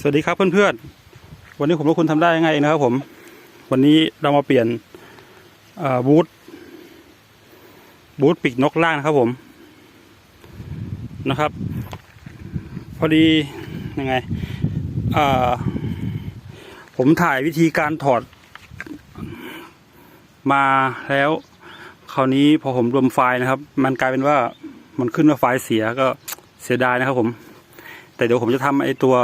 สวัสดีครับเพื่อนๆ วันนี้ผมว่าคุณทำได้ยังไงนะครับผม วันนี้เรามาเปลี่ยนบูทบูทปีกนกล่างนะครับผมนะครับ พอดียังไงผมถ่ายวิธีการถอด มาแล้ว คราวนี้พอผมรวมไฟล์นะครับ มันกลายเป็นว่ามันขึ้นว่าไฟล์เสียก็เสียดายนะครับผม แต่เดี๋ยวผมจะทำไอ้ตัว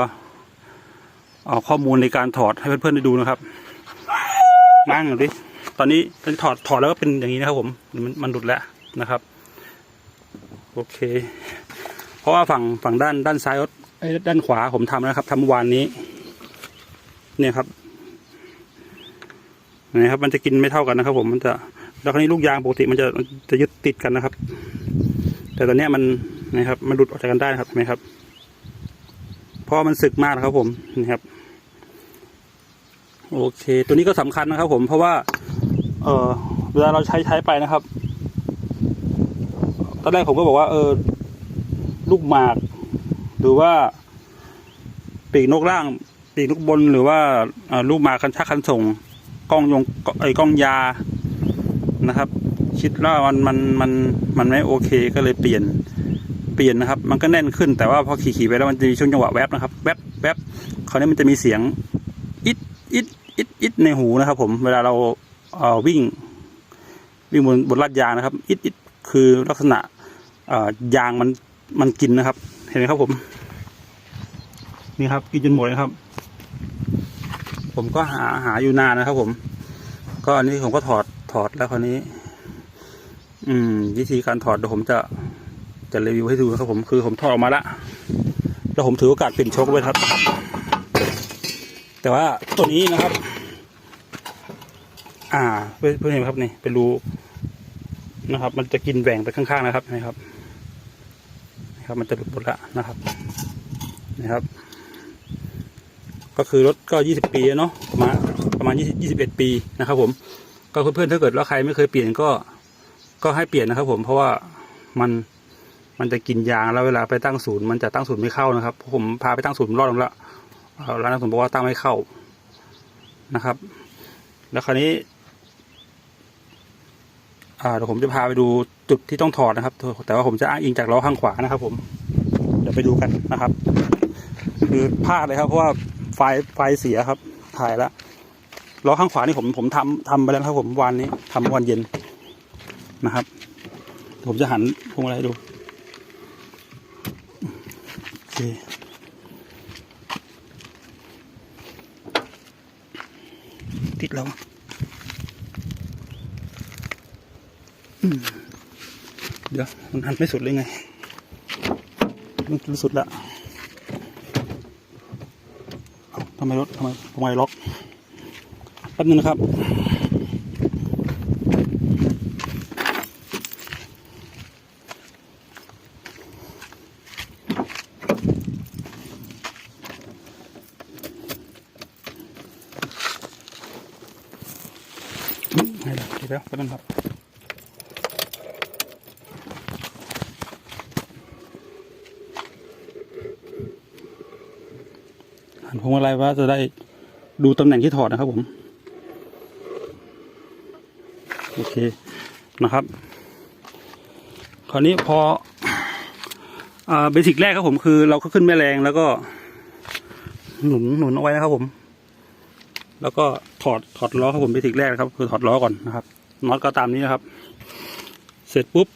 เอาข้อมูลในการถอดให้เพื่อนๆได้ดูนะครับนั่งหน่อยดิตอนนี้ถอดถอดแล้วก็เป็นอย่างนี้นะครับ ผมมันมันหลุดแล้วนะครับ โอเค เพราะว่าฝั่งฝั่งด้านด้านซ้ายด้านขวาผมทำแล้วนะครับทำเมื่อวานนี้ เนี่ยครับนะครับ มันจะกินไม่เท่ากันนะครับ ผมมันจะแล้วคราวนี้ลูกยางปกติมันจะจะยึดติดกันนะครับ แต่ตอนเนี้ยมันนะครับ มันหลุดออกจากกันได้นะครับเห็นไหมครับ พราะมันสึกมากครับผมนี่ครับ โอเค ตัวนี้ก็สำคัญนะครับ ผมเพราะว่า เออเวลาเราใช้ใช้ไปนะครับ ตอนแรกผมก็บอกว่า เออ ลูกหมาก หรือว่า ปีกนกล่าง ปีกนกบนหรือว่าลูกหมากคันชักคันส่งกล้องยงไอ้กล้องยานะครับ คิดว่ามันมันมันมันไม่โอเคก็เลยเปลี่ยน เปลี่ยนนะครับ มันก็แน่นขึ้นแต่ว่าพอขี่ๆไปแล้วมันจะมีช่วงจังหวะแวบนะครับ แวบแวบคราวนี้มันจะมีเสียงอิดอิดอิดอิดในหูนะครับ ผมเวลาเราเอ่อวิ่ง วิ่งบนบนลาดยางนะครับ อิดอิดคือลักษณะเอ่อยางมันมันกินนะครับ เห็นไหมครับผม นี่ครับกินจนหมดเลยครับ ผมก็หาหาอยู่นานนะครับ ผม ก็อันนี้ผมก็ถอดถอดแล้วคราวนี้ อืม วิธีการถอดเดี๋ยวผมจะ จะรีวิวให้ดูครับผมคือผมถอดออกมาละแล้วผมถือโอกาสเปลี่ยนโชคไว้ครับ แต่ว่าตัวนี้นะครับ อ่าเพื่อนเพื่อนเห็นครับนี่เป็นรูนะครับ มันจะกินแหว่งไปข้างๆนะครับนะครับนะครับ มันจะหลุดหมดละนะครับนะครับ ก็คือรถก็ยี่สิบปีแล้วเนาะประมาณประมาณยี่ยี่สิบเอ็ดปีนะครับ ผมก็เพื่อนๆถ้าเกิดว่าใครไม่เคยเปลี่ยนก็ก็ให้เปลี่ยนนะครับ ผมเพราะว่ามัน มันจะกินยางแล้วเวลาไปตั้งศูนย์มันจะตั้งศูนย์ไม่เข้านะครับผมพาไปตั้งศูนย์รอบนึงแล้วเอ่อร้านผมบอกว่าตั้งไม่เข้านะครับ แล้วคราวนี้อ่าเดี๋ยวผมจะพาไปดูจุดที่ต้องถอดนะครับ แต่ว่าผมจะอ้างอิงจากล้อข้างขวานะครับ ผมเดี๋ยวไปดูกันนะครับ คือพลาดเลยครับ เพราะว่าไฟไฟเสียครับ ถ่ายแล้วล้อข้างขวานี่ผมผมทำทำไปแล้วครับ ผมวันนี้ทำวันเย็นนะครับเดี๋ยวผมจะหันพวงมาลัยดู เคติดแล้วเดี๋ยว มันหันไม่สุดเลยไง มันสุดละทำไมรถทำไมทำไมล็อกแป๊บนึงนะครับ ให้ละดี๋ยวแป๊บนึงครับหันพวงมาลัยว่าจะได้ดูตำแหน่งที่ถอดนะครับผม โอเคนะครับ คราวนี้พอเบสิกแรกครับผมคือ เราก็ขึ้นแม่แรงแล้วก็ หนุนหนุนเอาไว้นะครับผม แล้วก็ ถอดถอดล้อครับผมเบสิกแรกนะครับ คือถอดล้อก่อนนะครับน็อตก็ตามนี้นะครับ เสร็จปุ๊บ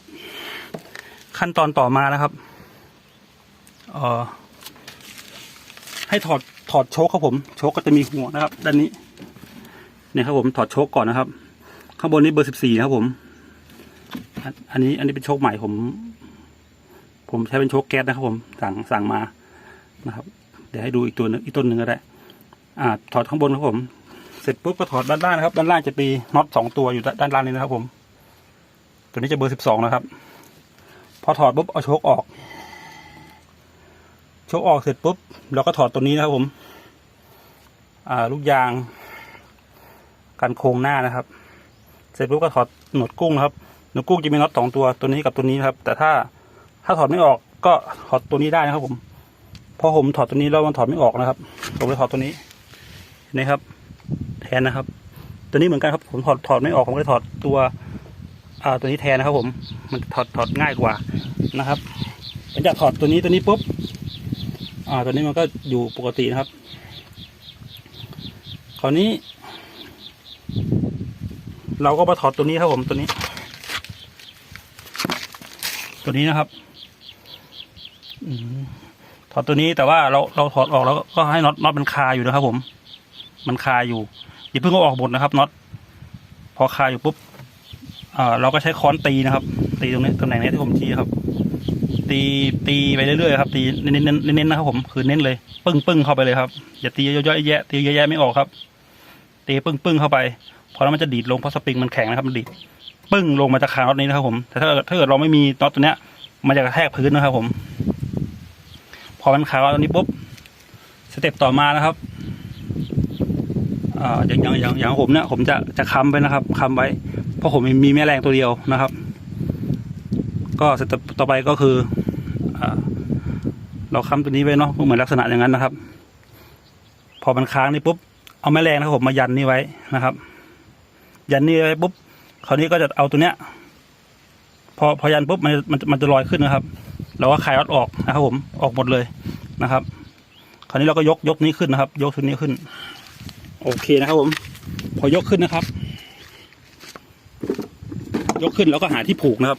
ขั้นตอนต่อมานะครับเอ่อให้ถอดถอดโชคครับผม โชคก็จะมีหัวนะครับ ด้านนี้เนี่ยครับผมถอดโชคก่อนนะครับ ข้างบนนี้เบอร์สิบสี่ครับผม อันนี้อันนี้เป็นโชคใหม่ผม ผมใช้เป็นโชคแก๊สนะครับผมสั่งสั่งมานะครับ เดี๋ยวให้ดูอีกตัวนึงอีกต้นหนึ่งก็ได้ อ่า ถอดข้างบนครับผม ร็จปุ๊บก็ถอดด้านล่างนะครับ ด้านล่างจะมีน็อตสองตัวอยู่ด้านล่างนี้นะครับ ผม ตัวนี้จะเบอร์สิบสองนะครับ พอถอดปุ๊บเอาโชคออก โชคออกเสร็จปุ๊บเราก็ถอดตัวนี้นะครับ ผม อ่าลูกยาง กันโครงหน้านะครับ เสร็จปุ๊บก็ถอดหนวดกุ้งนะครับ หนวดกุ้งจะมีน็อตสองตัวตัวนี้กับตัวนี้นะครับ แต่ถ้าถ้าถอดไม่ออกก็ถอดตัวนี้ได้นะครับ ผมพอผมถอดตัวนี้แล้วมันถอดไม่ออกนะครับ ผมเลยถอดตัวนี้นี่ครับ ทนนะครับ ตัวนี้เหมือนกันครับผมถอดถอดไม่ออกผมก็เลยถอดตัวอ่าตัวนี้แทนนะครับ ผมมันถอดถอดง่ายกว่านะครับหลังจากถอดตัวนี้ตัวนี้ปุ๊บอ่าตัวนี้มันก็อยู่ปกตินะครับ คราวนี้ เราก็มาถอดตัวนี้ครับผมตัวนี้ ตัวนี้นะครับถอดตัวนี้แต่ว่าเราเราถอดออกแล้วก็ให้น็อตน็อตมันคาอยู่นะครับ ผม มันคาอยู่ อย่าเพิ่งเอาออกหมดนะครับน็อตพอคาอยู่ปุ๊บเราก็ใช้ค้อนตีนะครับ ตีตรงนี้ตำแหน่งนี้ที่ผมชี้ครับ ตีตีไปเรื่อยๆครับตีเน้นๆเน้นๆนะครับผมคือเน้นเลย ปึ้งปึ้งเข้าไปเลยครับอย่าตีเยอะๆแยะตีเยอะแยะไม่ออกครับตีปึ้งปึ้งเข้าไปพอแล้วมันจะดีดลงเพราะสปริงมันแข็งนะครับมันดีดปึ้งลงมาจากคาน็อตนี้นะครับผมแต่ถ้าถ้าเกิดเราไม่มีน็อตตัวเนี้ย มันจะกระแทกพื้นนะครับผม พอมันคาน็อตตัวนี้ปุ๊บสเต็ปต่อมานะครับ อย่างอย่างอย่างอย่างผมเนี่ยผมจะจะค้ำไปนะครับค้ำไว้ เพราะผมมีแม่แรงตัวเดียวนะครับ ก็สเต็ปต่อไปก็คืออเราค้ำตัวนี้ไว้เนาะเหมือนลักษณะอย่างนั้นนะครับ พอมันค้างนี่ปุ๊บเอาแม่แรงนะครับผมมายันนี่ไว้นะครับ ยันนี่ไว้ปุ๊บคราวนี้ก็จะเอาตัวเนี้ย พอพอยันปุ๊บมันมันมันจะลอยขึ้นนะครับ เราก็คลายน็อออกนะครับ ผมออกหมดเลยนะครับ คราวนี้เราก็ยกยกนี้ขึ้นนะครับ ยกตัวนี้ขึ้น โอเคนะครับผม พอยกขึ้นนะครับ ยกขึ้นแล้วก็หาที่ผูกนะครับ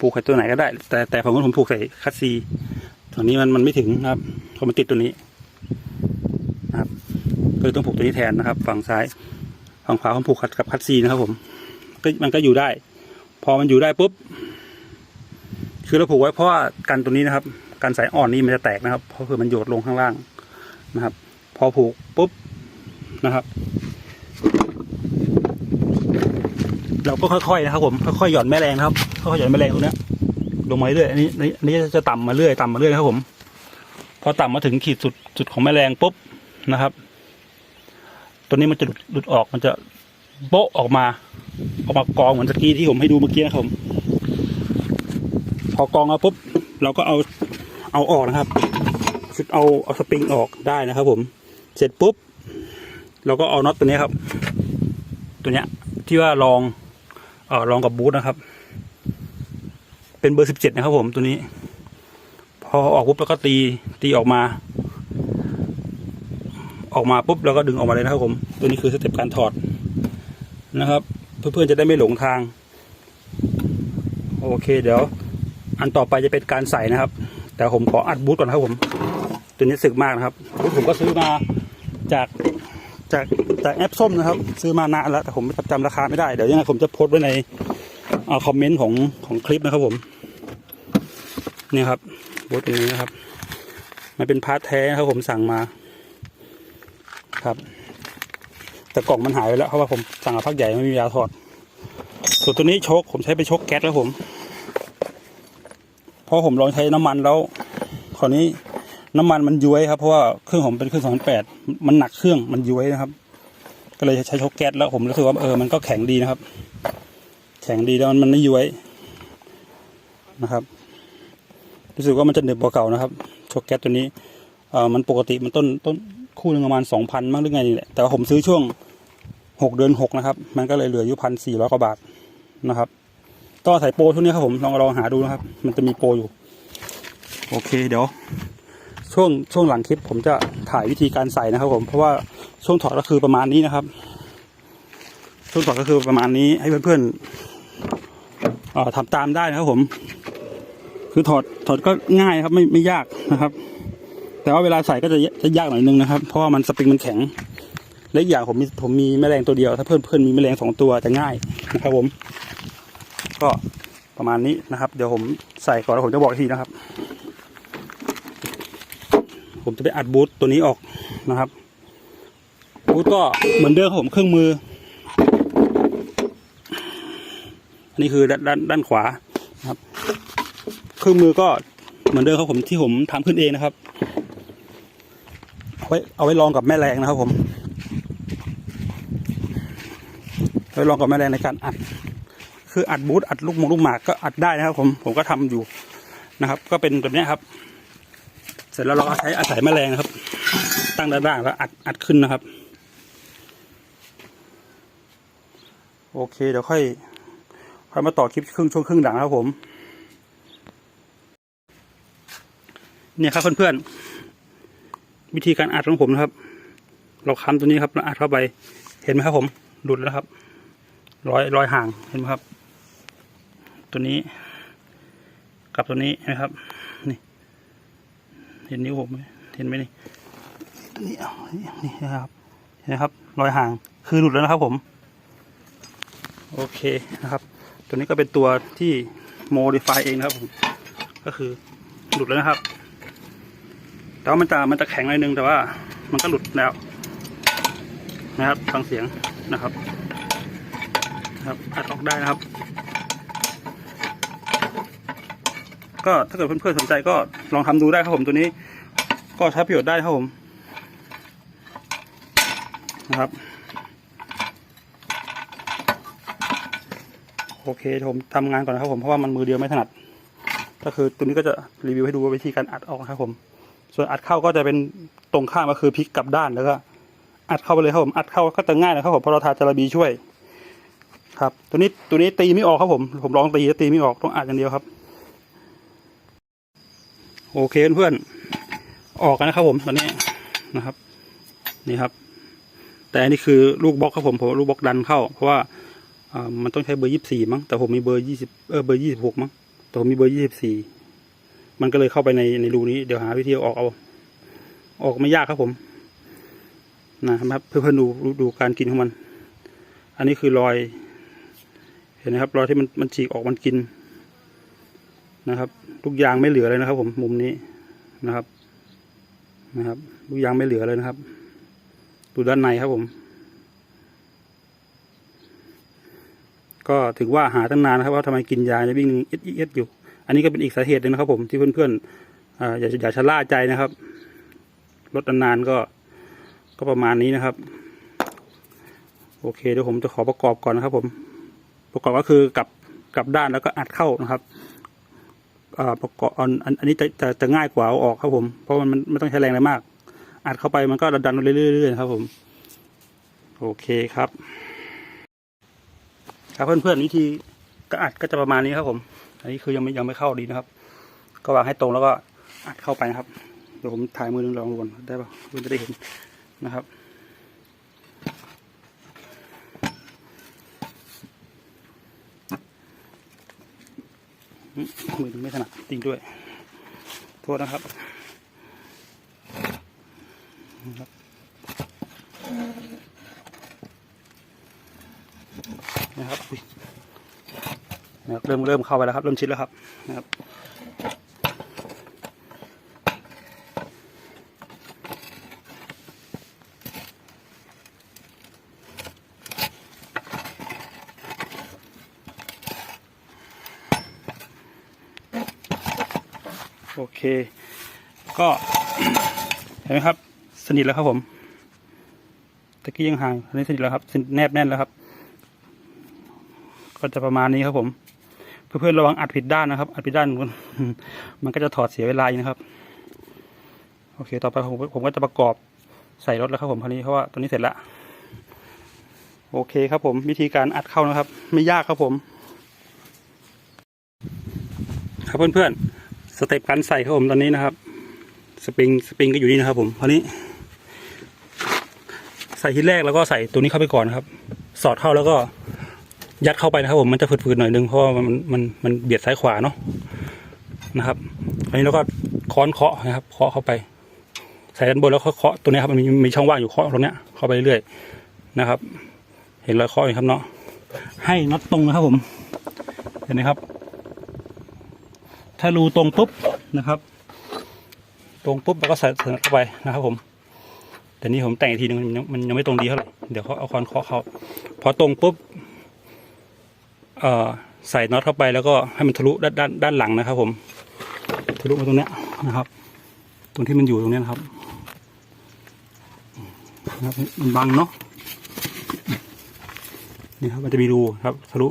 ผูกไข่ตัวไหนก็ได้ แต่แต่ผมว่าผมผูกใส่คัสซีตัวนี้มันมันไม่ถึงนะครับเพราะมันติดตัวนี้นะครับก็เลยต้องผูกตัวนี้แทนนะครับ ฝั่งซ้าย ฝั่งขวาผมผูกกับคัสซีนะครับผมก็มันก็อยู่ได้ พอมันอยู่ได้ปุ๊บคือเราผูกไว้เพราะว่ากันตัวนี้นะครับ การสายอ่อนนี่มันจะแตกนะครับ เพราะคือมันโยดลงข้างล่างนะครับ พอผูกปุ๊บ นะครับ เราก็ค่อยๆนะครับ ผมค่อยๆหย่อนแม่แรงนะครับค่อยๆหย่อนแม่แรงตรงนี้ลงมาเรื่อยอันนี้อันนี้จะต่ำมาเรื่อยต่ำมาเรื่อยครับผม พอต่ำมาถึงขีดสุดสุดของแม่แรงปุ๊บนะครับ ตัวนี้มันจะหลุดหลุดออกมันจะโบะออกมาออกมากองเหมือนตะกี้ที่ผมให้ดูเมื่อกี้นะครับผมพอกองมาปุ๊บเราก็เอาเอาออกนะครับชุดเอาเอาสปริงออกได้นะครับ ผม เสร็จปุ๊บ เราก็เอาน็อตตัวนี้ครับ ตัวเนี้ยที่ว่าลองเออลองกับบูทนะครับ เป็นเบอร์สิบเจ็ดนะครับ ผมตัวนี้ พอออกปุ๊บแล้วก็ตีตีออกมา ออกมาปุ๊บเราก็ดึงออกมาเลยนะครับผม ตัวนี้คือสเต็ปการถอดนะครับ เพื่อนๆจะได้ไม่หลงทาง โอเคเดี๋ยว อันต่อไปจะเป็นการใส่นะครับ แต่ผมขออัดบูทก่อนนะครับผม ตัวนี้สึกมากนะครับบูทผมก็ซื้อมาจาก จากจากแอปส้มนะครับ ซื้อมานานแล้วแต่ผมจำราคาไม่ได้ เดี๋ยวยังไงผมจะโพสต์ไว้ในอคอมเมนต์ของของคลิปนะครับผมนี่ครับบูทตัวนี้นะครับ มันเป็นพาร์ทแท้ครับผมสั่งมาครับ แต่กล่องมันหายไปแล้วเพราะว่าผมสั่งมาพักใหญ่ไม่มีเวลาถอด ส่วนตัวนี้ชคผมใช้เป็นโชคแก๊สแล้วผมเพราะผมลองใช้น้ำมันแล้วคราวนี้ น้ำมันมันย้วยครับเพราะว่าเครื่องผมเป็นเครื่องสองพันแปดมันหนักเครื่องมันย้วยนะครับ ก็เลยใช้โชคแก๊สแล้วผมรู้สึกว่าเออมันก็แข็งดีนะครับ แข็งดีแล้วมันไม่ย้วยนะครับ รู้สึกว่ามันจะหนึบกว่าเก่านะครับโชคแก๊สตัวนี้เออมันปกติมันต้นต้นคู่หนึงประมาณสองพันมั้งหรือไงนี่แหละแต่ว่าผมซื้อช่วงหกเดือนหกนะครับ มันก็เลยเหลืออยู่พันสี่ร้อยกว่าบาทนะครับก็ใส่โปรช่วงนี้ครับผมลองลองหาดูนะครับ มันจะมีโปรอยู่ โอเคเดี๋ยว ช่วงช่วงหลังคลิปผมจะถ่ายวิธีการใส่นะครับผมเพราะว่าช่วงถอดก็คือประมาณนี้นะครับ ช่วงถอดก็คือประมาณนี้ให้เพื่อนๆทำตามได้นะครับผม คือถอดถอดก็ง่ายครับไม่ไม่ยากนะครับ แต่ว่าเวลาใส่ก็จะจะยากหน่อยนึงนะครับ เพราะว่ามันสปริงมันแข็งและอีกอย่างผมมีผมมีแมลงตัวเดียว ถ้าเพื่อนเพื่อนมีแมลงสองตัวจะง่ายนะครับผม ก็ประมาณนี้นะครับ เดี๋ยวผมใส่ก่อนแล้วผมจะบอกทีนะครับ ผมจะไปอัดบูทตัวนี้ออกนะครับบูทก็เหมือนเดิมครับผมเครื่องมือ อันนี้คือด้านด้านด้านขวานะครับ เครื่องมือก็เหมือนเดิมครับผมที่ผมทำขึ้นเองนะครับเอาไว้เอาไว้ลองกับแม่แรงนะครับผมไว้ลองกับแม่แรงในการอัด คืออัดบูทอัดลูกมงลูกหมากก็อัดได้นะครับผมผมก็ทำอยู่นะครับ ก็เป็นแบบนี้ครับ ร็จแล้วเราก็ใช้อาศัยแมลงนะครับ ตั้งด้านล่างแล้วอัดอัดขึ้นนะครับ โอเคเดี๋ยวค่อยค่อยมาต่อคลิปครึ่งช่วงครึ่งหลังนะครับผม เนี่ยครับเพื่อนๆวิธีการอัดของผมนะครับ เราค้ำตัวนี้ครับแล้วอัดเข้าไปเห็นไหมครับผมหลุดแล้วครับรอยรอยห่างเห็นไหมครับ ตัวนี้กับตัวนี้นะครับ เห็นนิ้วผมไหมเห็นไหมนี่นี่นี่นะครับเห็นไหมครับ รอยห่างคือหลุดแล้วนะครับผม โอเคนะครับ ตัวนี้ก็เป็นตัวที่โมดิฟายเองนะครับผมก็คือหลุดแล้วนะครับ แต่ว่ามันจะมันจะแข็งหน่อยนึงแต่ว่า มันก็หลุดแล้วนะครับฟังเสียงนะครับ ครับอัดออกได้นะครับ ก็ถ้าเกิดเพื่อนๆสนใจก็ลองทำดูได้ครับผมตัวนี้ ก็ใช้ประโยชน์ได้ครับผมนะครับโอเคผมทำงานก่อนนะครับผมเพราะว่ามันมือเดียวไม่ถนัด ก็คือตัวนี้ก็จะรีวิวให้ดูวิธีการอัดออกนะครับผม ส่วนอัดเข้าก็จะเป็นตรงข้ามก็คือพลิกกลับด้านแล้วก็อัดเข้าไปเลยครับผมอัดเข้าก็จะง่ายนะครับผมเพราะเราทาจาระบีช่วย ครับ ตัวนี้ตัวนี้ตีไม่ออกครับผม ผมลองตีแล้วตีไม่ออกต้องอัดอย่างเดียวครับ โอเคเพื่อนๆออกกันนะครับผมตอนนี้นะครับ นี่ครับ แต่อันนี้คือลูกบล็อกครับผมผมลูกบล็อกดันเข้า เพราะว่าอ่ามันต้องใช้เบอร์ยี่สิบสี่มั้งแต่ผมมีเบอร์ยี่สิบเออเบอร์ยี่สิบหกมั้งแต่ผมมีเบอร์ยี่สิบสี่มันก็เลยเข้าไปในในรูนี้เดี๋ยวหาวิธีออกเอา ออกไม่ยากครับผมนะครับเพื่อเพื่อดูดูการกินของมัน อันนี้คือรอย เห็นไหมครับรอยที่มันมันฉีกออกมันกิน นะครับ ทุกอย่างไม่เหลือเลยนะครับ ผมมุมนี้นะครับ นะครับ ทุกอย่างไม่เหลือเลยนะครับ ดูด้านในครับผม ก็ถือว่าหาตั้งนานนะครับว่าทำไมกินยาจะวิ่งเอ็ดเอ็ดอยู่ อันนี้ก็เป็นอีกสาเหตุนึงนะครับ ผมที่เพื่อนๆออย่าอย่าชะล่าใจนะครับลดนานๆก็ก็ประมาณนี้นะครับ โอเคเดี๋ยวผมจะขอประกอบก่อนนะครับ ผม ประกอบก็คือกลับกลับด้านแล้วก็อัดเข้านะครับ ประกอบอันอันนี้จะจะจะง่ายกว่าเอาออกครับผม เพราะมันมันไม่ต้องใช้แรงอะไรมาก อัดเข้าไปมันก็ดันๆเรื่อยๆครับผม โอเคครับ ครับเพื่อนๆวิธีก็อัดก็จะประมาณนี้ครับผม อันนี้คือยังไม่ยังไม่เข้าดีนะครับ ก็วางให้ตรงแล้วก็อัดเข้าไปนะครับเดี๋ยวผมถ่ายมือหนึงลองดูก่อนได้ป่ะเพื่อนจะได้เห็นนะครับ มือไม่ถนัดจริงด้วย โทษนะครับนะครับนะครับนะครับเริ่มเริ่มเข้าไปแล้วครับ เริ่มชิดแล้วครับนะครับ โอเค ก็เห็นไหมครับ สนิทแล้วครับผมตะกี้ยังห่างอันนี้สนิทแล้วครับแนบแน่นแล้วครับ ก็จะประมาณนี้ครับผม เพื่อนๆระวังอัดผิดด้านนะครับ อัดผิดด้านมันก็จะถอดเสียเวลาอีกนะครับ โอเค ต่อไปผมผมก็จะประกอบใส่รถแล้วครับผมคราวนี้เพราะว่าตัวนี้เสร็จละโอเคครับผม วิธีการอัดเข้านะครับ ไม่ยากครับผม ครับเพื่อนๆ สเต็ปการใส่ครับผมตอนนี้นะครับ สปริงสปริงก็อยู่นี่นะครับ ผมคราวนี้ ใส่ทีแรกแล้วก็ใส่ตัวนี้เข้าไปก่อนนครับ สอดเข้าแล้วก็ยัดเข้าไปนะครับผมมันจะฝืดๆหน่อยนึงเพราะว่ามันมันมันเบียดซ้ายขวาเนาะนะครับอันนี้เราก็ค้อนเคาะนะครับเคาะเข้าไป ใส่ด้านบนแล้วเคาะตัวนี้ครับมันมีมีช่องว่างอยู่เคาะตรงเนี้ยเข้าไปเรื่อยๆนะครับ เห็นรอยเคาะไหมครับเนาะให้น็อตตรงนะครับผม เห็นไหมครับ ถ้ารูตรงปุ๊บนะครับ ตรงปุ๊บแล้วก็ใส่เข้าไปนะครับ ผม แต่นี่ผมแต่งอีกทีนึงมันยังมันยังไม่ตรงดีเท่าไหร่เดี๋ยวเขาเอาคอนเคาะเขาพอตรงปุ๊บเอ่อใส่น็อตเข้าไปแล้วก็ให้มันทะลุด้านด้านด้านหลังนะครับ ผมทะลุมาตรงเนี้ยนะครับ ตรงที่มันอยู่ตรงเนี้ยนะครับนะครับมันบังเนาะนี่ครับมันจะมีรูครับทะลุ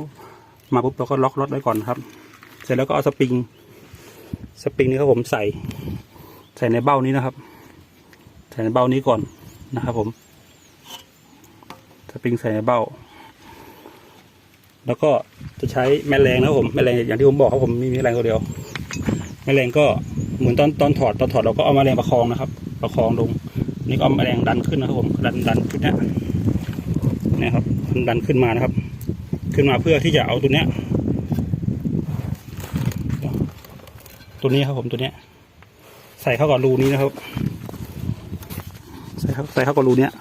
มาปุ๊บเราก็ล็อกรถไว้ก่อนครับ เสร็จแล้วก็เอาสปริง สปริงนี่ครับผมใส่ ใส่ในเบ้านี้นะครับ ใส่ในเบ้านี้ก่อนนะครับผม สปริงใส่ในเบ้า แล้วก็จะใช้แม่แรงนะครับผมแม่แรงอย่างที่ผมบอกครับผมมีแม่แรงตัวเดียว แม่แรงก็เหมือนตอนตอนถอดตอนถอดเราก็เอาแม่แรงประคองนะครับ ประคองลงนี่ก็เอาแม่แรงดันขึ้นนะครับผมดันดันชุดเนี้นะครับดันขึ้นมานะครับ ขึ้นมาเพื่อที่จะเอาตัวเนี้ย ตัวนี้ครับผมตัวเนี้ย ใส่เข้ากับรูนี้นะครับ ใส่เข้าใส่เข้ากับรูเนี้ย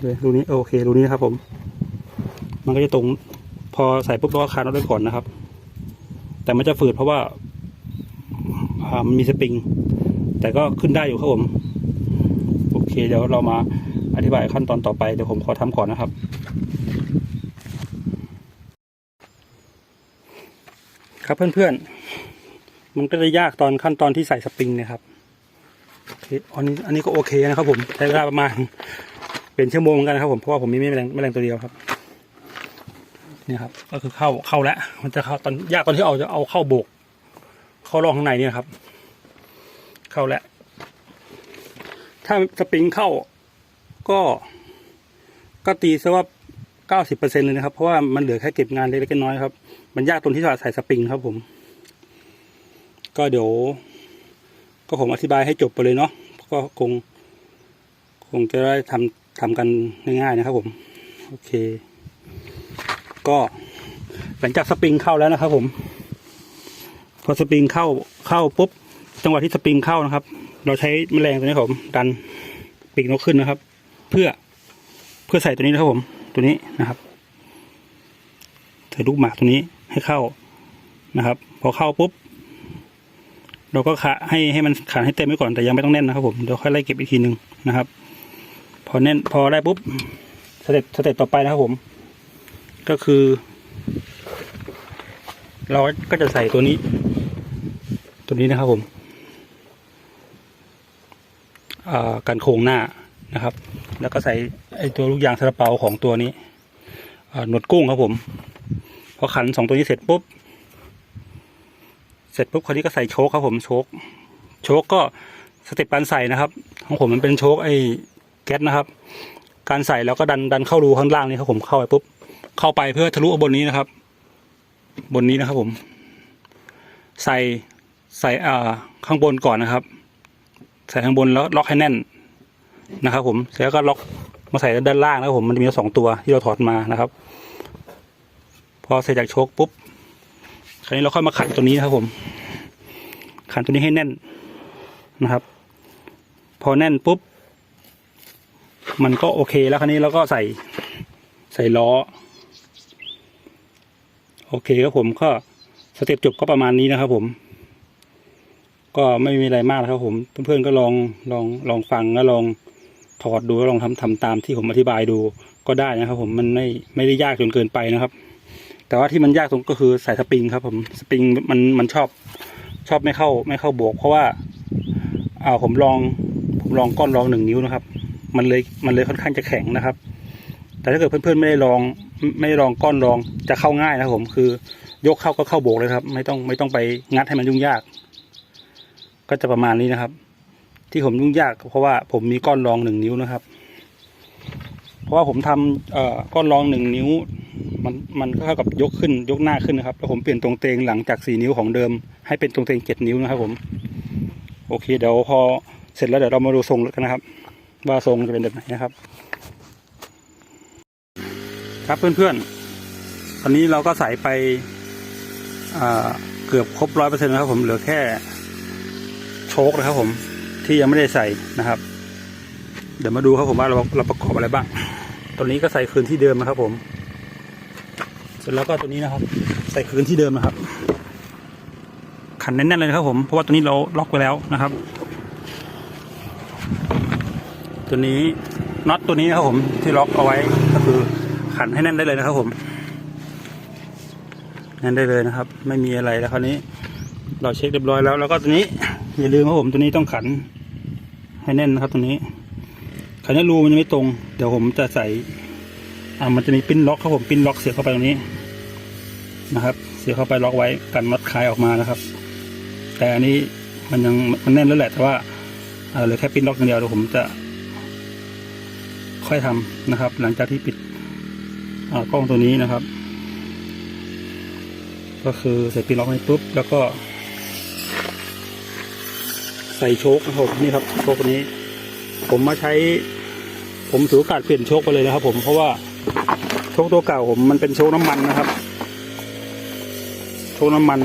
เลยรูนี้โอเครูนี้นะครับผม มันก็จะตรงพอใส่ปุ๊บเราก็คานเอาไว้ก่อนนะครับ แต่มันจะฝืดเพราะว่าอ่ามันมีสปริง แต่ก็ขึ้นได้อยู่ครับผมโอเคเดี๋ยวเรามาอธิบายขั้นตอนต่อไปเดี๋ยวผมขอทำก่อนนะครับ ครับเพื่อนๆ มันก็จะยากตอนขั้นตอนที่ใส่สปริงนะครับโอเคอันนี้อันนี้ก็โอเคนะครับผมใช้เวลาประมาณ เป็นชั่วโมงเหมือนกันนะครับผมเพราะว่าผมมีแม่แรงแม่แรงตัวเดียวครับนี่ครับ ก็คือเข้าเข้าแล้ว มันจะเข้าตอนยากตอนที่เอาจะเอาเข้าโบก เข้าร่องข้างในเนี่ยครับ เข้าแล้ว ถ้าสปริงเข้า ก็ก็ตีซะว่า เก้าสิบเปอร์เซ็นเลยนะครับ เพราะว่ามันเหลือแค่เก็บงานเล็กๆน้อยๆครับ มันยากตรงที่จะใส่สปริงครับผม ก็เดี๋ยว ก็ผมอธิบายให้จบไปเลยเนาะ ก็คง คงจะได้ทำทำกันง่ายๆนะครับผม โอเค ก็หลังจากสปริงเข้าแล้วนะครับผม พอสปริงเข้าเข้าปุ๊บ จังหวะที่สปริงเข้านะครับ เราใช้แมลงตัวนี้ผมดันปีกนกขึ้นนะครับ เพื่อเพื่อใส่ตัวนี้นะครับผม ตัวนี้นะครับใส่ลูกหมากตัวนี้ให้เข้านะครับ พอเข้าปุ๊บ เราก็ขาให้ให้มันขาให้เต็มไว้ก่อนแต่ยังไม่ต้องแน่นนะครับผมเดี๋ยวค่อยไล่เก็บอีกทีหนึ่งนะครับ พอแน่นพอได้ปุ๊บสเต็ปสเต็ปต่อไปนะครับผม ก็คือ เราก็จะใส่ตัวนี้ ตัวนี้นะครับผมอ่ากันโครงหน้า นะครับ แล้วก็ใส่ไอตัวลูกยางซาลาเปาของตัวนี้หนวดกุ้งครับผม พอขันสองตัวนี้เสร็จปุ๊บ เสร็จปุ๊บคราวนี้ก็ใส่โชคครับผมโชคโชคก็สเต็ปการใส่นะครับ ของผมมันเป็นโชคไอ้แก๊สนะครับ การใส่แล้วก็ดันดันเข้ารูข้างล่างนี่ครับผมเข้าไปปุ๊บ เข้าไปเพื่อทะลุบนนี้นะครับ บนนี้นะครับผม ใส่ใส่อ่าข้างบนก่อนนะครับ ใส่ข้างบนแล้วล็อกให้แน่น นะครับ ผมเสร็จแล้วก็ล็อกมาใส่ด้านล่างนะครับผมมันจะมีสองตัวที่เราถอดมานะครับ พอเสร็จจากโชคปุ๊บคราวนี้เราค่อยมาขันตัวนี้นะครับผม ขันตัวนี้ให้แน่นนะครับ พอแน่นปุ๊บ มันก็โอเคแล้วคราวนี้เราก็ใส่ใส่ล้อ โอเคครับผมก็สเต็ปจบก็ประมาณนี้นะครับผม ก็ไม่มีอะไรมากนะครับผม เพื่อนๆก็ลองลองลองฟังแล้วลอง ถอดดูแล้วลองทำทำตามที่ผมอธิบายดูก็ได้นะครับ ผมมันไม่ไม่ได้ยากจนเกินไปนะครับ แต่ว่าที่มันยากตรงก็คือใส่สปริงครับ ผมสปริงมันมันชอบชอบไม่เข้าไม่เข้าโบวก เพราะว่าอ่าผมลองผมลองก้อนลองหนึ่งนิ้วนะครับ มันเลยมันเลยค่อนข้างจะแข็งนะครับ แต่ถ้าเกิดเพื่อนๆไม่ได้ลองไม่ลองก้อนลองจะเข้าง่ายนะครับผมคือยกเข้าก็เข้าโบกเลยครับ ไม่ต้องไม่ต้องไปงัดให้มันยุ่งยาก ก็จะประมาณนี้นะครับ ที่ผมยุ่งยากเพราะว่าผมมีก้อนรองหนึ่งนิ้วนะครับ เพราะว่าผมทำเอ่อก้อนรองหนึ่งนิ้ว มันมันก็เท่ากับยกขึ้นยกหน้าขึ้นนะครับ แล้วผมเปลี่ยนตรงเตงหลังจากสี่นิ้วของเดิม ให้เป็นตรงเตงเจ็ดนิ้วนะครับผมโอเคเดี๋ยวพอเสร็จแล้วเดี๋ยวเรามาดูทรงกันนะครับ ว่าทรงจะเป็นแบบไหนนะครับ ครับเพื่อนๆตอนนี้เราก็ใส่ไปเกือบครบร้อยเปอร์เซ็นต์นะครับผมเหลือแค่โชคนะครับผม ที่ยังไม่ได้ใส่นะครับ เดี๋ยวมาดูครับผมว่าเราเราประกอบอะไรบ้าง ตัวนี้ก็ใส่คืนที่เดิมนะครับ ผม เสร็จแล้วก็ตัวนี้นะครับ ใส่คืนที่เดิมนะครับ ขันแน่นๆเลยนะครับ ผมเพราะว่าตัวนี้เราล็อกไว้แล้วนะครับ ตัวนี้น็อตตัวนี้นะครับผมที่ล็อกเอาไว้ก็คือขันให้แน่นได้เลยนะครับ ผมแน่นได้เลยนะครับ ไม่มีอะไรแล้วคราวนี้ เราเช็คเรียบร้อยแล้ว แล้วก็ตัวนี้อย่าลืมครับผมตัวนี้ต้องขัน ให้แน่นนะครับตัวนี้ขันนี้รูมันยังไม่ตรง เดี๋ยวผมจะใส่ อ่ามันจะมีปิ้นล็อกครับผมปิ้นล็อกเสียบเข้าไปตรงนี้นะครับ เสียบเข้าไปล็อกไว้กันน็อตคลายออกมานะครับ แต่อันนี้มันยังมันแน่นแล้วแหละแต่ว่าเออเหลือแค่ปิดล็อกอย่างเดียวเดี๋ยวผมจะ ค่อยทำนะครับ หลังจากที่ปิดอ่ากล้องตัวนี้นะครับ ก็คือใส่ปิดล็อกนี้ปุ๊บแล้วก็ ใส่โชคนะครับผมนี่ครับโชคนี้ ผมมาใช้ ผมถือโอกาสเปลี่ยนโชคไปเลยนะครับ ผมเพราะว่าโชคตัวเก่าผมมันเป็นโชคน้ำมันนะครับ โชคน้ำมัน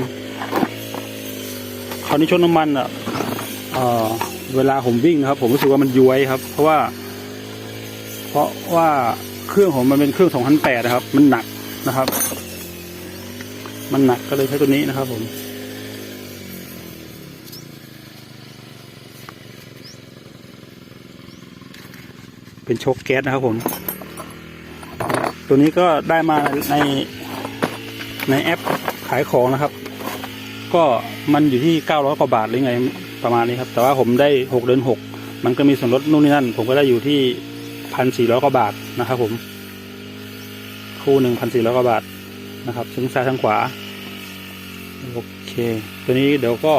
คราวนี้โชคน้ำมันอะเออเวลาผมวิ่งนะครับ ผมรู้สึกว่ามันย้วยครับ เพราะว่า เพราะว่าเครื่องผมมันเป็นเครื่อง2008นะครับ มันหนักนะครับ มันหนักก็เลยใช้ตัวนี้นะครับ ผม เป็นโชคแก๊สนะครับผม ตัวนี้ก็ได้มาในในแอปขายของนะครับ ก็มันอยู่ที่เก้าร้อยกว่าบาทหรือไงประมาณนี้ครับ แต่ว่าผมได้หกเดือนหกมันก็มีส่วนลดนู่นนี่นั่น ผมก็ได้อยู่ที่พันสี่ร้อยกว่าบาทนะครับผม คู่หนึ่งพันสี่ร้อยกว่าบาทนะครับทั้งซ้ายทั้งขวา โอเค ตัวนี้เดี๋ยวก็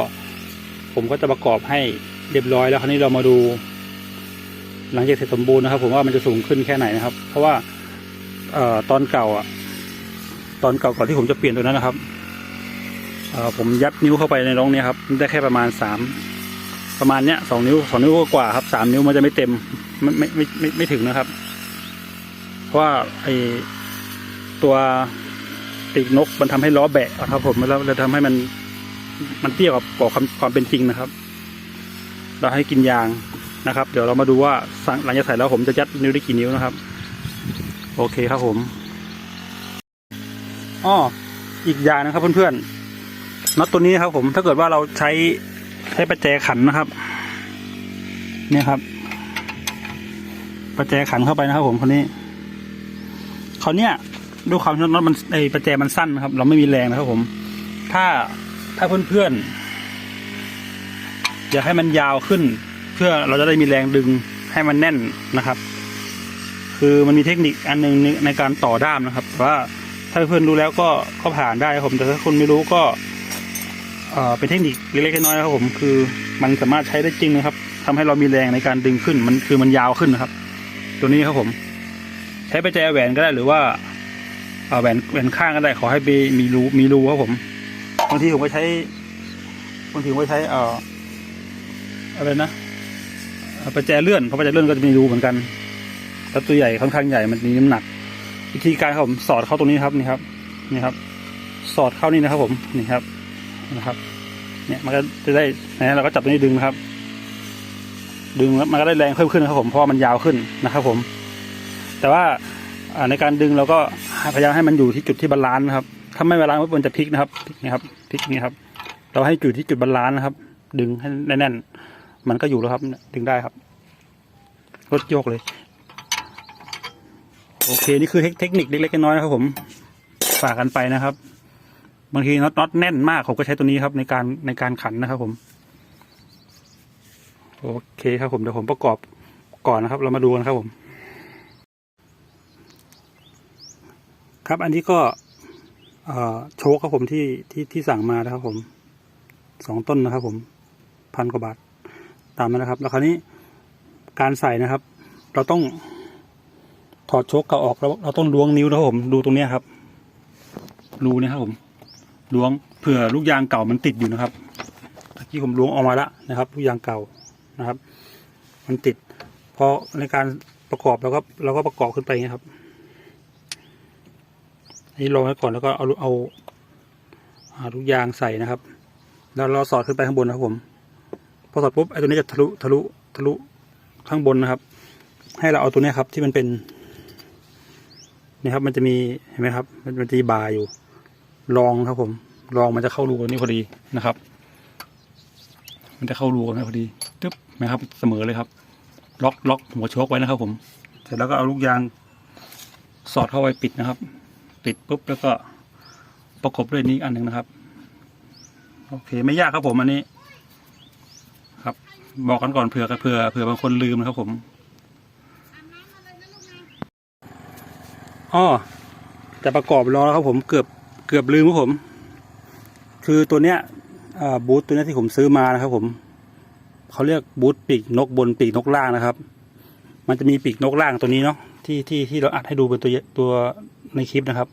ผมก็จะประกอบให้เรียบร้อยแล้วคราวนี้เรามาดู หลังจากเสร็จสมบูรณ์นะครับ ผมว่ามันจะสูงขึ้นแค่ไหนนะครับ เพราะว่าเอ่อตอนเก่าอะ ตอนเก่าก่อนที่ผมจะเปลี่ยนตัวนั้นนะครับเอ่อผมยัดนิ้วเข้าไปในร่องนี้ครับ ได้แค่ประมาณสามประมาณเนี้ยสองนิ้วสองนิ้วกว่าครับสามนิ้วมันจะไม่เต็มไม่ไม่ไม่ไม่ไม่ถึงนะครับ เพราะว่าไอตัวปีกนกมันทำให้ล้อแบะอะครับ ผมแล้วแล้วทำให้มันมันเตี้ยกว่าความความเป็นจริงนะครับ เราให้กินยาง นะครับ เดี๋ยวเรามาดูว่าหลังจากใส่แล้วผมจะยัดนิ้วได้กี่นิ้วนะครับ โอเคครับผมอ้ออีกอย่างนะครับเพื่อนๆน็อตตัวนี้นะครับ ผมถ้าเกิดว่าเราใช้ใช้ประแจขันนะครับ เนี่ยครับ ประแจขันเข้าไปนะครับ ผมคนนี้คราวเนี้ยด้วยความที่น็อตมันไอประแจมันสั้นครับ เราไม่มีแรงนะครับ ผม ถ้าถ้าเพื่อนๆอยากให้มันยาวขึ้น เพื่อเราจะได้มีแรงดึงให้มันแน่นนะครับ คือมันมีเทคนิคอันหนึ่งในการต่อด้ามนะครับว่าถ้าเพื่อนรู้แล้วก็ก็ผ่านได้ครับผมแต่ถ้าคนไม่รู้ก็เออเป็นเทคนิคเล็กๆน้อยๆครับผมคือมันสามารถใช้ได้จริงนะครับทำให้เรามีแรงในการดึงขึ้นมันคือมันยาวขึ้นนะครับ ตัวนี้ครับผม ใช้ไปแจแหวนก็ได้หรือว่าเอ่อแหวนแหวนข้างก็ได้ขอให้มีมีรูมีรูครับผมบางทีผมก็ใช้บางทีผมก็ใช้เอ่ออะไรนะ ประแจเลื่อนเพราะประแจเลื่อนก็จะมีรูเหมือนกันแล้วตัวใหญ่ค่อนข้างใหญ่มันมีน้ำหนัก วิธีการครับผมสอดเข้าตรงนี้ครับนี่ครับ นี่ครับ สอดเข้านี่นะครับ ผมนี่ครับนะครับ เนี่ยมันก็จะได้นะเราก็จับตรงนี้ดึงนะครับ ดึงแล้วมันก็ได้แรงเพิ่มขึ้นนะครับ ผมเพราะมันยาวขึ้นนะครับ ผม แต่ว่าในการดึงเราก็พยายามให้มันอยู่ที่จุดที่บาลานซ์นะครับถ้าไม่บาลานซ์มันจะพลิกนะครับนี่ครับพลิกนี่ครับ เราให้อยู่ที่จุดบาลานซ์นะครับ ดึงให้แน่นๆ มันก็อยู่แล้วครับดึงได้ครับรถโยกเลย โอเคนี่คือเทคนิคเล็กๆน้อยๆครับผมฝากกันไปนะครับบางทีน็อตน็อตแน่นมากผมก็ใช้ตัวนี้ครับในการในการขันนะครับ ผม โอเคครับผมเดี๋ยวผมประกอบก่อนนะครับ เรามาดูกันครับผม ครับอันนี้ก็โชคครับผมที่ที่ที่สั่งมานะครับผมสองต้นนะครับผมพันกว่าบาท ตามนั้นนะครับ แล้วคราวนี้การใส่นะครับ เราต้องถอดโชคเก่าออกแล้วเราต้องล้วงนิ้วนะผมดูตรงเนี้ครับรูนี่ยครับผมล้วงเผื่อลูกยางเก่ามันติดอยู่นะครับเมื่อกี้ผมล้วงออกมาแล้วนะครับลูกยางเก่านะครับ มันติดพอในการประกอบเราก็เราก็ประกอบขึ้นไปอย่างเงี้ยครับอันนี้ลงไว้ก่อนแล้วก็เอาเอาเอาลูกยางใส่นะครับ แล้วเราสอดขึ้นไปข้างบนนะครับผม พอสอดปุ๊บไอ้ตัวนี้จะทะลุทะลุทะลุข้างบนนะครับ ให้เราเอาตัวนี้ครับที่มันเป็นนี่ครับ มันจะมีเห็นไหมครับ มันมันจะมีบาร์อยู่รองครับ ผมรองมันจะเข้ารูกันนี่พอดีนะครับ มันจะเข้ารูกันพอดีตึ๊บนะครับ เสมอเลยครับ ล็อกล็อกหัวโชกไว้นะครับ ผม เสร็จแล้วก็เอาลูกยางสอดเข้าไปปิดนะครับ ปิดปุ๊บแล้วก็ประกบด้วยนี้อีกอันหนึ่งนะครับ โอเค ไม่ยากครับผมอันนี้ บอกกันก่อนเผื่อเผื่อเผื่อบางคนลืมนะครับผมอ้อแต่ประกอบรอแล้วครับผมเกือบเกือบลืมครับผม คือตัวเนี้ยบูธตัวนี้ที่ผมซื้อมานะครับ ผมเขาเรียกบูธปีกนกบนปีกนกล่างนะครับ มันจะมีปีกนกล่างตัวนี้เนาะที่ที่ที่เราอัดให้ดูเป็นตัวตัวในคลิปนะครับ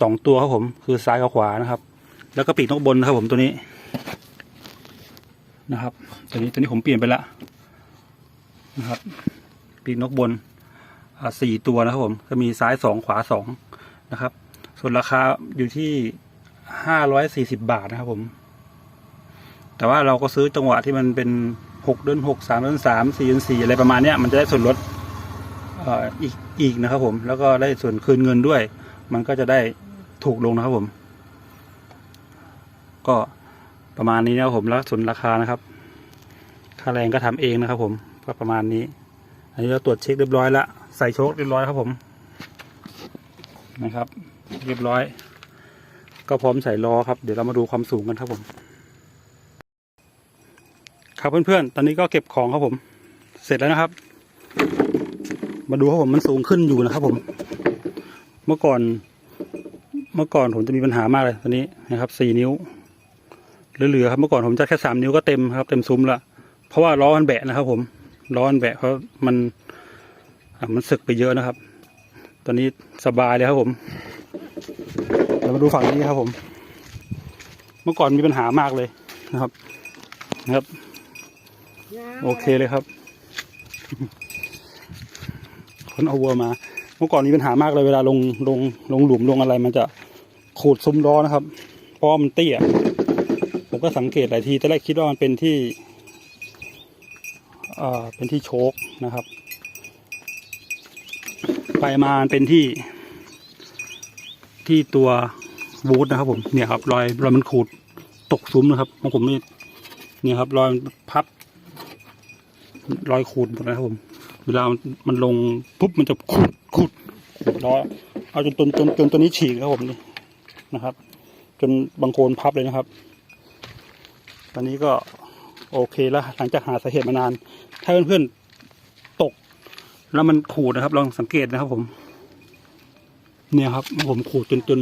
สองตัวครับผม คือซ้ายกับขวานะครับ แล้วก็ปีกนกบนนะครับผมตัวนี้ นะครับ ตัวนี้ตัวนี้ผมเปลี่ยนไปละนะครับ ปีกนกบนสี่ตัวนะครับผมก็มีซ้ายสองขวาสองนะครับ ส่วนราคาอยู่ที่ห้าร้อยสี่สิบาทนะครับผม แต่ว่าเราก็ซื้อจังหวะที่มันเป็นหกเดือนหกสามเดือนสามสี่เดือนสี่อะไรประมาณเนี้ยมันจะได้ส่วนลดอีกอีกนะครับ ผม แล้วก็ได้ส่วนคืนเงินด้วย มันก็จะได้ถูกลงนะครับผม ก็ ประมาณนี้นะครับผมแล้วส่วนราคานะครับ ค่าแรงก็ทำเองนะครับ ผมก็ประมาณนี้ อันนี้เราตรวจเช็คเรียบร้อยล้วใส่โชคเรียบร้อยครับผมนะครับ เรียบร้อย ก็พร้อมใส่ล้อครับ เดี๋ยวเรามาดูความสูงกันครับผม ครับเพื่อนๆ ตอนนี้ก็เก็บของครับผม เสร็จแล้วนะครับ มาดูครับผมมันสูงขึ้นอยู่นะครับผม เมื่อก่อน เมื่อก่อนผมจะมีปัญหามากเลยตอนนี้นะครับสี่นิ้ว เหลือๆครับเมื่อก่อนผมจะแค่สามนิ้วก็เต็มครับ เต็มซุ้มละเพราะว่าล้อมันแบะนะครับ ผมล้อมันแบะเพราะมันอะมันสึกไปเยอะนะครับ ตอนนี้สบายเลยครับผมเรามาดูฝั่งนี้ครับผม เมื่อก่อนมีปัญหามากเลยนะครับนะครับ โอเคเลยครับ คนเอาวัวมา เมื่อก่อนมีปัญหามากเลยเวลาลงลงลงหลุมลงอะไรมันจะขูดซุ้มล้อนะครับเพราะว่ามันเตี้ยผม ก็สังเกตหลายทีแต่แรกคิดว่ามันเป็นที่เอ่อเป็นที่โชคนะครับ ไปมาเป็นที่ที่ตัวบูทนะครับผมเนี่ยครับรอยรอยมันขูดตกซุ้มนะครับของผมนี่เนี่ยครับรอยพับ รอยขูดหมดนะครับผม เวลามันลงปุ๊บมันจะขูดขูดขูดล้อเอาจนจนจนจนตัวนี้ฉีกครับผมนี่นะครับ จนบางโคนพับเลยนะครับ ตอนนี้ก็โอเคแล้ว หลังจากหาสาเหตุมานาน ถ้าเพื่อนๆตก แล้วมันขูดนะครับ ลองสังเกตนะครับ ผม เนี่ยครับ ผมขูดจนจน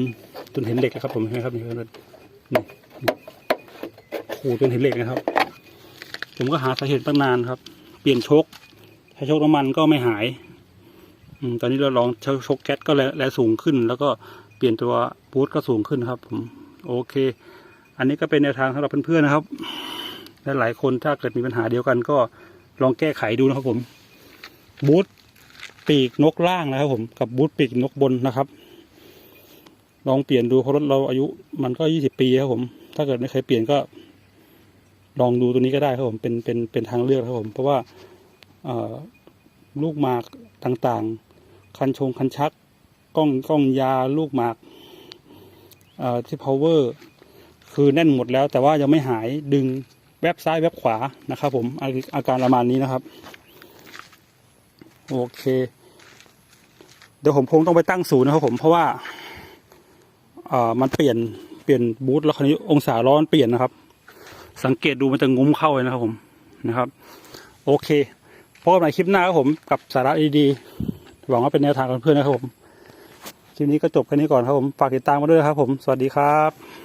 จนเห็นเหล็กนะครับ ผมเห็นไหมครับนี่เพื่อนๆขูดจนเห็นเหล็กนะครับ ผมก็หาสาเหตุตั้งนานครับ เปลี่ยนชคใช้ชคน้ำมันก็ไม่หายอืมตอนนี้เราลองใช้ชคแก๊สก็แลแลสูงขึ้น แล้วก็เปลี่ยนตัวบูทก็สูงขึ้นครับ ผม โอเค อันนี้ก็เป็นแนวทางสำหรับเพื่อนๆนะครับ และหลายคนถ้าเกิดมีปัญหาเดียวกันก็ลองแก้ไขดูนะครับผม บูทปีกนกล่างนะครับ ผมกับบูทปีกนกบนนะครับ ลองเปลี่ยนดูเพราะรถเราอายุมันก็ยี่สิบปีครับผม ถ้าเกิดไม่เคยเปลี่ยนก็ ลองดูตัวนี้ก็ได้ครับผมเป็นเป็นเป็นทางเลือกครับผม เพราะว่าลูกหมากต่างๆ คันชงคันชักกล้องกล้องยาลูกหมากเอ่อที่ power คือแน่นหมดแล้ว แต่ว่ายังไม่หายดึงแวบซ้ายแวบขวานะครับ ผมอาอาการประมาณนี้นะครับ โอเค เดี๋ยวผมคงต้องไปตั้งศูนย์นะครับผมเพราะว่าอ่อมันเปลี่ยนเปลี่ยนบูธแล้วคราวนี้องศาร้อนเปลี่ยนนะครับ สังเกตดูมันจะงุ้มเข้าเลยนะครับผมนะครับ โอเคพบกันใหม่คลิปหน้าครับผมกับสาระดีๆหวังว่าเป็นแนวทางของเพื่อนนะครับผมคลิปนี้ก็จบแค่นี้ก่อนครับผม ฝากติดตามมาด้วยนะครับผม สวัสดีครับ